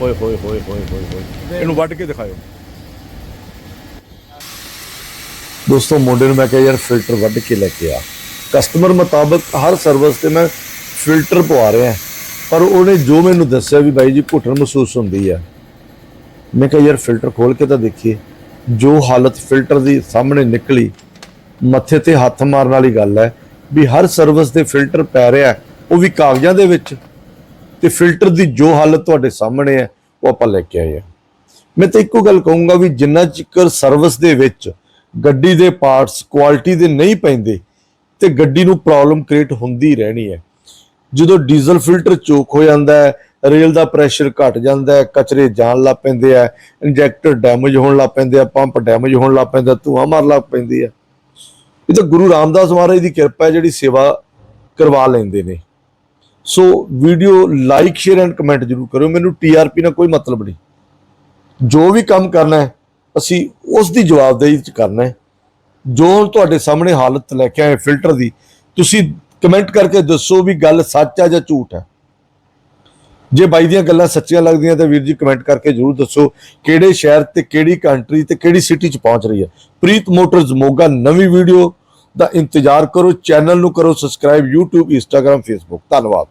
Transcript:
ਹੋਏ ਹੋਏ ਹੋਏ ਹੋਏ ਹੋਏ ਹੋਏ। ਇਹਨੂੰ ਵੱਢ ਕੇ ਦਿਖਾਓ ਦੋਸਤੋ, ਮੁੰਡੇ ਨੂੰ ਮੈਂ ਕਿਹਾ, ਯਾਰ ਫਿਲਟਰ ਵੱਢ ਕੇ ਲੈ ਕੇ ਆ। ਕਸਟਮਰ ਮੁਤਾਬਕ ਹਰ ਸਰਵਿਸ ਤੇ ਮੈਂ ਫਿਲਟਰ ਪਵਾ ਰਿਹਾ। ਪਰ ਉਹਨੇ ਜੋ ਮੈਨੂੰ ਦੱਸਿਆ ਵੀ ਬਾਈ ਜੀ, ਘੁੱਟਣ ਮਹਿਸੂਸ ਹੁੰਦੀ ਆ। ਮੈਂ ਕਿਹਾ, ਯਾਰ ਫਿਲਟਰ ਖੋਲ ਕੇ ਤਾਂ ਦੇਖੀਏ। ਜੋ ਹਾਲਤ ਫਿਲਟਰ ਦੀ ਸਾਹਮਣੇ ਨਿਕਲੀ, ਮੱਥੇ ਤੇ ਹੱਥ ਮਾਰਨ ਵਾਲੀ ਗੱਲ ਹੈ ਵੀ ਹਰ ਸਰਵਿਸ ਦੇ ਫਿਲਟਰ ਪੈ ਰਿਹਾ। ਉਹ ਵੀ ਕਾਗਜ਼ਾਂ ਦੇ ਵਿੱਚ। ਤੇ ਫਿਲਟਰ ਦੀ ਜੋ ਹਾਲਤ ਤੁਹਾਡੇ ਸਾਹਮਣੇ ਹੈ ਉਹ ਆਪਾਂ ਲੈ ਕੇ ਆਏ ਹਾਂ ਮੈਂ ਤਾਂ ਇੱਕੋ ਗੱਲ ਕਹੂੰਗਾ ਵੀ ਜਿੰਨਾ ਚਿਕਰ ਸਰਵਿਸ ਦੇ ਵਿੱਚ ਗੱਡੀ ਦੇ ਪਾਰਟਸ ਕੁਆਲਿਟੀ ਦੇ ਨਹੀਂ ਪੈਂਦੇ, ਤੇ ਗੱਡੀ ਨੂੰ ਪ੍ਰੋਬਲਮ ਕ੍ਰੀਏਟ ਹੁੰਦੀ ਰਹਿਣੀ ਹੈ। ਜਦੋਂ ਡੀਜ਼ਲ ਫਿਲਟਰ ਚੋਕ ਹੋ ਜਾਂਦਾ ਹੈ ਰੇਲ ਦਾ ਪ੍ਰੈਸ਼ਰ ਘਟ ਜਾਂਦਾ ਹੈ, ਕਚਰੇ ਜਾਣ ਲੱਗ ਪੈਂਦੇ ਆ ਇੰਜੈਕਟਰ ਡੈਮੇਜ ਹੋਣ ਲੱਗ ਪੈਂਦੇ ਆ ਪੰਪ ਡੈਮੇਜ ਹੋਣ ਲੱਗ ਪੈਂਦਾ, ਧੂਆਂ ਮਾਰ ਲੱਗ ਪੈਂਦੀ ਆ। ਇਹ ਤਾਂ ਗੁਰੂ ਰਾਮਦਾਸ ਮਹਾਰਾਜ ਦੀ ਕਿਰਪਾ ਹੈ ਜਿਹੜੀ ਸੇਵਾ ਕਰਵਾ ਲੈਂਦੇ ਨੇ। So video like share and comment ਜਰੂਰ ਕਰਿਓ। ਮੈਨੂੰ ਟੀਆਰਪੀ ਨਾਲ ਕੋਈ ਮਤਲਬ ਨਹੀਂ। ਜੋ ਵੀ ਕੰਮ ਕਰਨਾ ਹੈ, ਅਸੀਂ ਉਸ ਦੀ ਜਵਾਬਦੇਹੀ ਚ ਕਰਨਾ ਹੈ। ਜੋ ਹੁਣ ਤੁਹਾਡੇ ਸਾਹਮਣੇ ਹਾਲਤ ਲੈ ਕੇ ਆਏ ਫਿਲਟਰ ਦੀ, ਤੁਸੀਂ ਕਮੈਂਟ ਕਰਕੇ ਦੱਸੋ ਵੀ ਗੱਲ ਸੱਚ ਆ ਜਾਂ ਝੂਠ ਹੈ। ਜੇ ਬਾਈ ਦੀਆਂ ਗੱਲਾਂ ਸੱਚੀਆਂ ਲੱਗਦੀਆਂ ਤਾਂ ਵੀਰ ਜੀ ਕਮੈਂਟ ਕਰਕੇ ਜਰੂਰ ਦੱਸੋ ਕਿਹੜੇ ਸ਼ਹਿਰ ਤੇ ਕਿਹੜੀ ਕੰਟਰੀ ਤੇ ਕਿਹੜੀ ਸਿਟੀ ਚ ਪਹੁੰਚ ਰਹੀ ਹੈ। ਪ੍ਰੀਤ ਮੋਟਰਸ ਮੋਗਾ, ਨਵੀਂ ਵੀਡੀਓ ਦਾ ਇੰਤਜ਼ਾਰ ਕਰੋ ਚੈਨਲ ਨੂੰ ਕਰੋ ਸਬਸਕ੍ਰਾਈਬ YouTube Instagram Facebook ਧੰਨਵਾਦ।